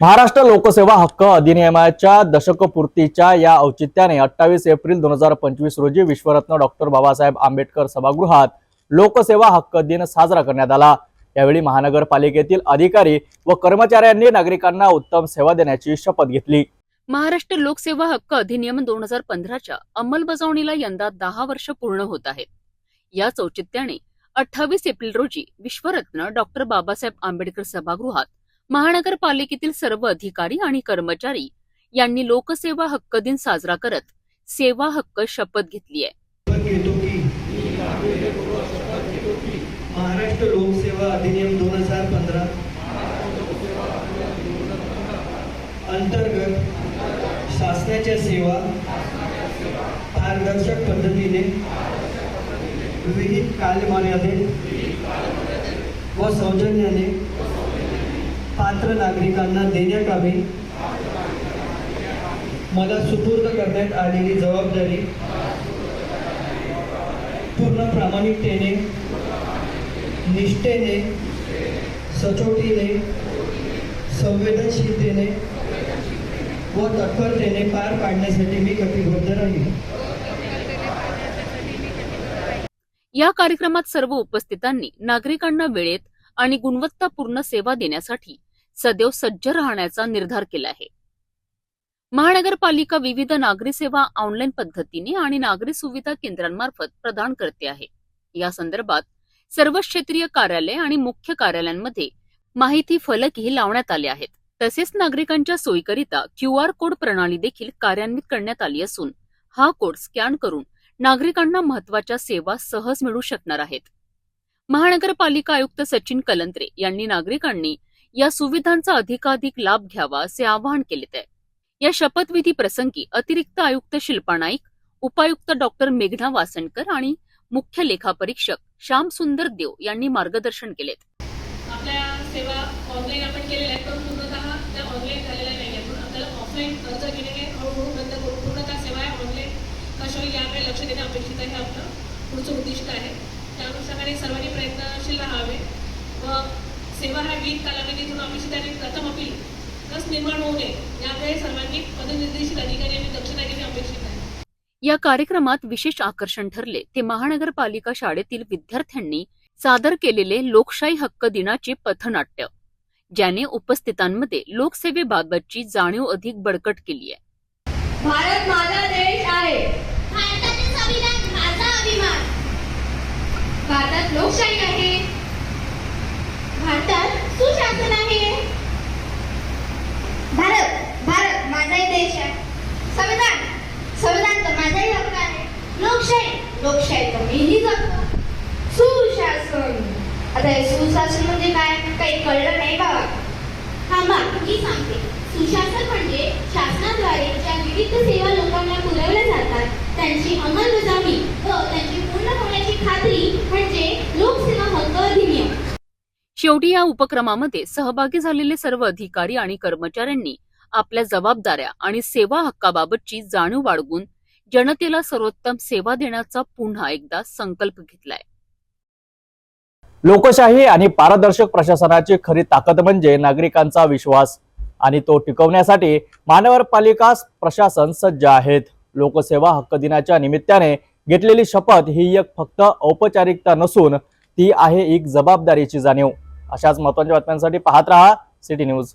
महाराष्ट्र लोकसेवा हक्क अधिनियमाच्या दशकपूर्तीच्या या औचित्याने अठ्ठावीस एप्रिल दोन हजार पंचवीस रोजी विश्वरत्न डॉक्टर बाबासाहेब आंबेडकर सभागृहात लोकसेवा हक्क दिन साजरा करण्यात आला. यावेळी महानगरपालिकेतील अधिकारी व कर्मचाऱ्यांनी नागरिकांना उत्तम सेवा देण्याची शपथ घेतली. महाराष्ट्र लोकसेवा हक्क अधिनियम दोन हजार पंधराच्या अंमलबजावणीला यंदा दहा वर्ष पूर्ण होत आहेत. याच औचित्याने अठ्ठावीस एप्रिल रोजी विश्वरत्न डॉक्टर बाबासाहेब आंबेडकर सभागृहात महानगरपालिकेतील सर्व अधिकारी आणि कर्मचारी यांनी लोकसेवा हक्क दिन साजरा करत सेवा हक्क शपथ घेतली आहे. महाराष्ट्र लोकसेवा अधिनियम दोन हजार पंधरा. अंतर्गत शासनाच्या सेवा पारदर्शक पद्धतीने विहित कालमर्यादेत व सौजन्याने पात्र नागरिकांना देण्यात यावी मला सुपूर्द करण्यात आलेली जबाबदारी पूर्ण प्रामाणिकतेने निष्ठेने सचोटीने संवेदनशीलतेने व तत्परतेने पार पाडण्यासाठी मी कटिबद्ध राहील या कार्यक्रमात सर्व उपस्थितांनी नागरिकांना वेळेत आणि गुणवत्तापूर्ण सेवा देण्यासाठी सदैव सज्ज राहण्याचा निर्धार केला आहे. महानगरपालिका विविध नागरी सेवा ऑनलाईन पद्धतीने आणि नागरी सुविधा केंद्रांमार्फत प्रदान करते आहे. या संदर्भात सर्व क्षेत्रीय कार्यालय आणि मुख्य कार्यालयांमध्ये माहिती फलकही लावण्यात आले आहेत. तसेच नागरिकांच्या सोयीकरिता क्यू आर कोड प्रणाली देखील कार्यान्वित करण्यात आली असून हा कोड स्कॅन करून नागरिकांना महत्त्वाच्या सेवा सहज मिळू शकणार आहेत. महानगरपालिका आयुक्त सचिन कलंत्रे यांनी नागरिकांनी या सुविधांचा अधिकाधिक लाभ घ्यावा असे आवाहन केले आहे या शपथविधी प्रसंगी अतिरिक्त आयुक्त शिल्पा नाईक उपायुक्त डॉक्टर मेघना वासणकर आणि मुख्य लेखापरीक्षक श्याम सुंदर देव यांनी मार्गदर्शन केलेत आपल्या सेवा ऑनलाईन आपण केलेल्या आहेत. पण पूर्णतः त्या ऑनलाईन झालेल्या नाही आहेत. म्हणून आपल्याला ऑफलाईन अर्ज केलेले हळूहळू बंद करून पूर्णतः सेवा ऑनलाईन कशावर याकडे लक्ष देणे अपेक्षित आहे हे आपलं. पुढचं उद्दिष्ट आहे. त्या अनुषंगाने सर्वांनी प्रयत्नशील राहावे. व सेवा ह्या विविध कालावधीतून प्रथम अपील कस निर्माण होऊ नये याकडे सर्वांनी पदनिर्देशित अधिकारी आणि दक्षता घेणे अपेक्षित आहे. या कार्यक्रमात विशेष आकर्षण ठरले. ते महानगरपालिका शाळेतील विद्यार्थ्यांनी सादर केलेले लोकशाही हक्क दिनाचे पथनाट्य ज्याने उपस्थितांमध्ये लोकसेवेबाबतची जाणीव अधिक बळकट केली आहे. भारत माझा देश आहे. भारताचे संविधान माझा अभिमान. भारतात लोकशाही आहे भारतात सुशासन आहे भारत भारत माझाही देश आहे संविधान. संविधान तर माझाही हक्क आहे. लोकशाही. लोकशाही तर मीही जगतो सुशासन. आता हे सुशासन म्हणजे काय? काही कळलं नाही बाबा थांबा मी सांगते. सुशासन म्हणजे शासनाद्वारे ज्या विविध सेवा लोकांना पुरवल्या जातात त्यांची अंमलबजावणी व त्यांची पूर्ण होण्याची खात्री म्हणजे लोकसेवा हक्क अधिनियम. शेवटी या उपक्रमामध्ये सहभागी झालेले सर्व अधिकारी आणि कर्मचाऱ्यांनी आपल्या जबाबदाऱ्या आणि सेवा हक्काबाबतची जाणीव बाळगून जनतेला सर्वोत्तम सेवा देण्याचा पुन्हा एकदा संकल्प घेतलाय. लोकशाही आणि पारदर्शक प्रशासनाची खरी ताकद म्हणजे नागरिकांचा विश्वास आणि तो टिकवण्यासाठी महानगरपालिका प्रशासन सज्ज आहेत. लोकसेवा हक्क दिनाच्या निमित्ताने घेतलेली शपथ ही एक फक्त औपचारिकता नसून ती आहे एक जबाबदारीची जाणीव. अशाच महत्त्वाच्या बातम्यांसाठी पाहत रहा सिटी न्यूज.